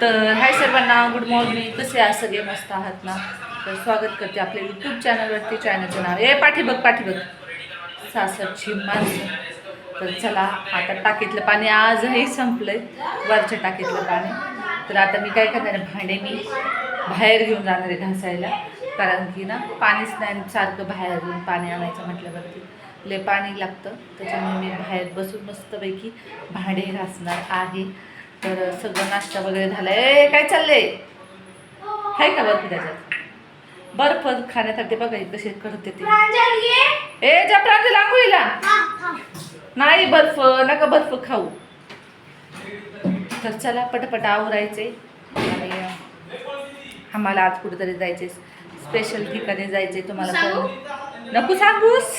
तर हाय सर्वांना good morning कसे आहात? सगळे मस्त आहात ना? तर स्वागत करते आपल्या यूट्यूब चॅनलवरती चॅनलचं नाव ए पाठी बघ पाठी बघ सासरची माणसं. तर चला आता टाकीतलं पाणी आजही संपलं आहे वरच्या टाकीतलं पाणी. तर आता मी काय करणार भांडे मी बाहेर घेऊन जाणार आहे घासायला. कारण की ना पाणीच नाही सारखं बाहेर घेऊन पाणी आणायचं म्हटल्यावरती. लय पाणी लागतं. त्याच्यामुळे मी बाहेर बसून मस्तपैकी भांडे घासणार आहे. तर सगळं नाश्ता वगैरे झाला ए काय चाललंय? आहे का बर्फ त्याच्यात बर्फ खाण्यासाठी बघा कसे करते ते. ए जा प्रांजल आंघोळीला नाही बर्फ नका बर्फ खाऊ. तर चला पटपट आवरायचे. आणि आम्हाला आज कुठेतरी जायचे स्पेशल ठिकाणी जायचे तुम्हाला पण नको सांगूस.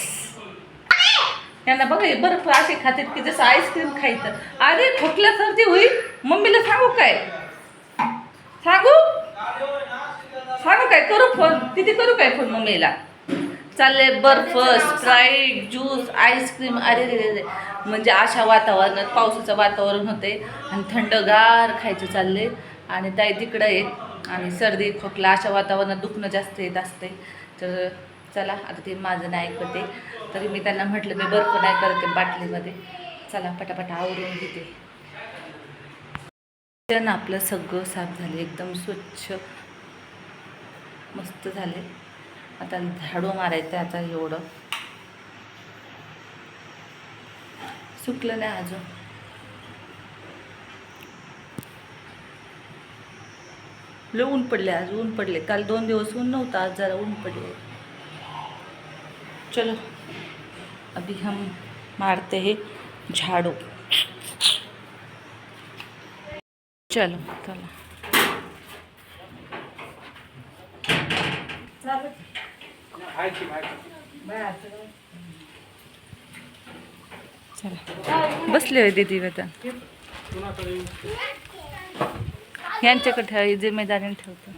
यांना बघा बर्फ असे खातात की जसं आईस्क्रीम खायचं. अरे खोकला सर्दी होईल. मम्मीला सांगू काय? सांगू? सांगू काय? करू फोन किती करू काय फोन मम्मीला? चालले बर्फ स्प्राईट ज्यूस आईस्क्रीम अरे रे रे म्हणजे अशा वातावरणात पावसाचं वातावरण होते आणि थंडगार खायचे चालले आणि ताई तिकडं आहे आणि सर्दी खोकला अशा वातावरणात दुखणं जास्त येत असते तर चला आता ते माझं नाही ऐकते तरी मी त्यांना म्हटलं मी बर्फ नाही करते बाटलीमध्ये. चला पटापट आवरून घेते. किचन आपलं सगळं साफ झालं एकदम स्वच्छ मस्त झाले आता झाडू मारायचं आता एवढं. सुकलं नाही अजून. लय ऊन पडले आज ऊन पडले काल दोन दिवस ऊन नव्हतं आज जरा ऊन पडले चलो. अभी हम मारते हे झाड़ू. चलो चलो. चला. बसले दीदी आता. यांच्याकडे ठेवा जिम्मेदारीने ठेवतो.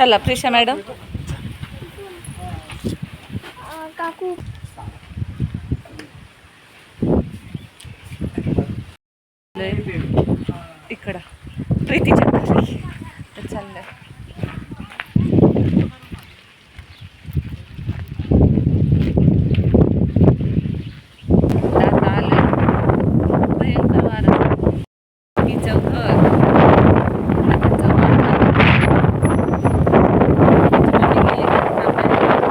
चला प्रिशा मॅडम. काकू इकडं प्रीतीच्या घरी तर चाललंय आता आलोय. भयंकर वारं. तिचं घर. तिचं वातावरण. मम्मी गेली का कामाला?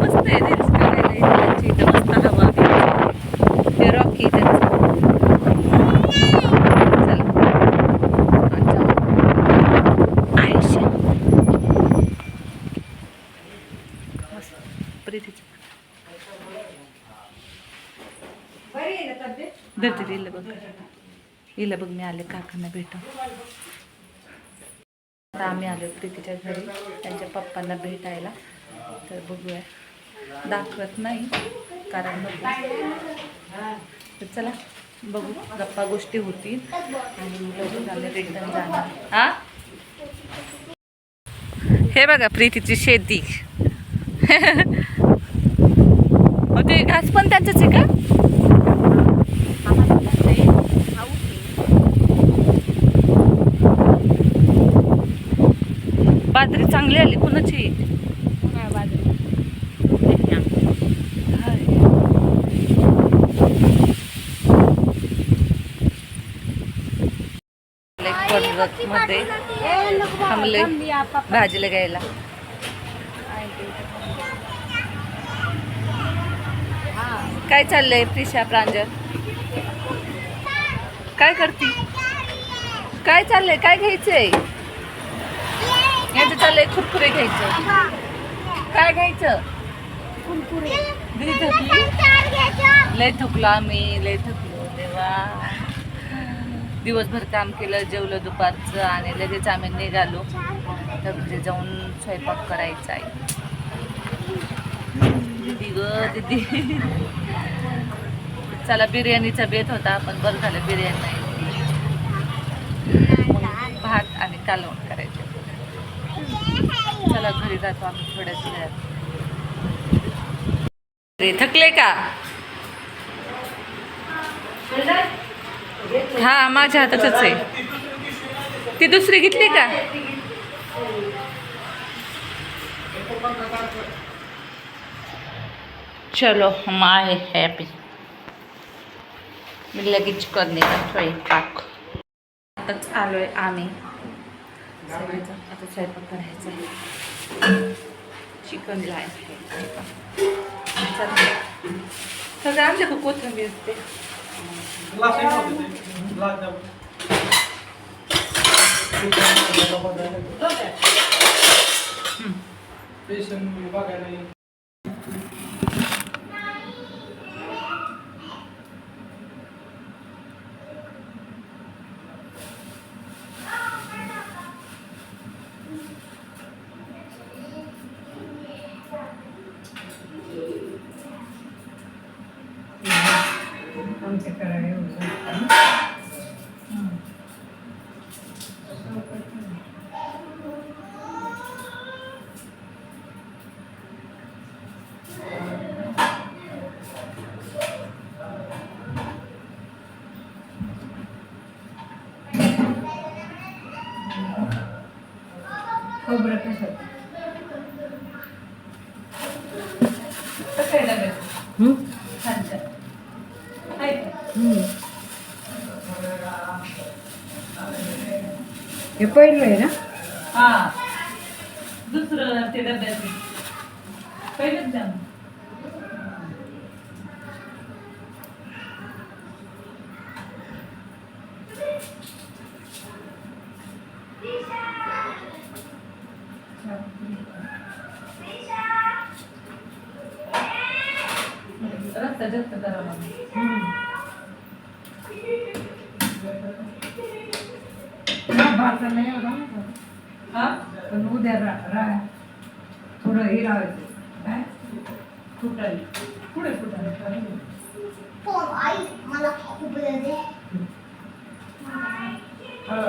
मस्त आहे रील्स काढायला इथं त्यांची इथं मस्त हवा बिवा. ते रॉकी त्यांचं चल अच्छा. आयुष्य मस्त प्रीतीचं धरते ते इला बघ इला बघ मी आले काकांना भेट आता आम्ही आलो प्रीतीच्या घरी त्यांच्या पप्पांना भेटायला तर बघूया दाखवत नाही कारण तर चला बघू गप्पा गोष्टी होतील आणि लवकर आले रिटर्न जाणार हा हे बघा प्रीतीची शेती ते घास पण त्यांचंच आहे का बाजरी चांगली आली कुणाची? मध्ये थांबले भाजीला घ्यायला. काय चाललंय प्रिशा प्रांजल? काय करती? काय चाललंय? काय घ्यायचंय? याचं चाललंय कुरकुरे घ्यायचं. काय घ्यायचं? कुरकुरे थकली? लय थकलो आम्ही लय थकलो देवा. दिवसभर काम केलं जेवलं दुपारचं आणि लगेच आम्ही निघालो. तर म्हणजे जाऊन स्वयंपाक करायचा आहे. दिदी ग दिदी. त्याला बिर्याणीचा बेत होता पण बरं झालं बिर्याणी नाही. भात आणि कालवण करायचे. चला घरी जातो आम्ही थोड्याच वेळात. थकले का? हा माझ्या हातातच आहे. ती दुसरी घेतली का? चलो हम आहे हॅपी मी लगेच करणे का स्वयंपाक आताच आलोय आम्ही. सगळेजण. आता स्वयंपाक करायचा आहे. चिकन लायचं सगळं आमच्या कोथिंबीर असते कसं आहे डब्यात? छान हे पहिलं आहे ना हा दुसरं ते डब्यात पहिलंच द्या मग. रस्ता जास्त करा मग. हा, भाताला एवढा हा पण उद्या रा रा थोडं हे लावायचं काय फुटाली पुढे फुटाली आई मला खूप दे हो,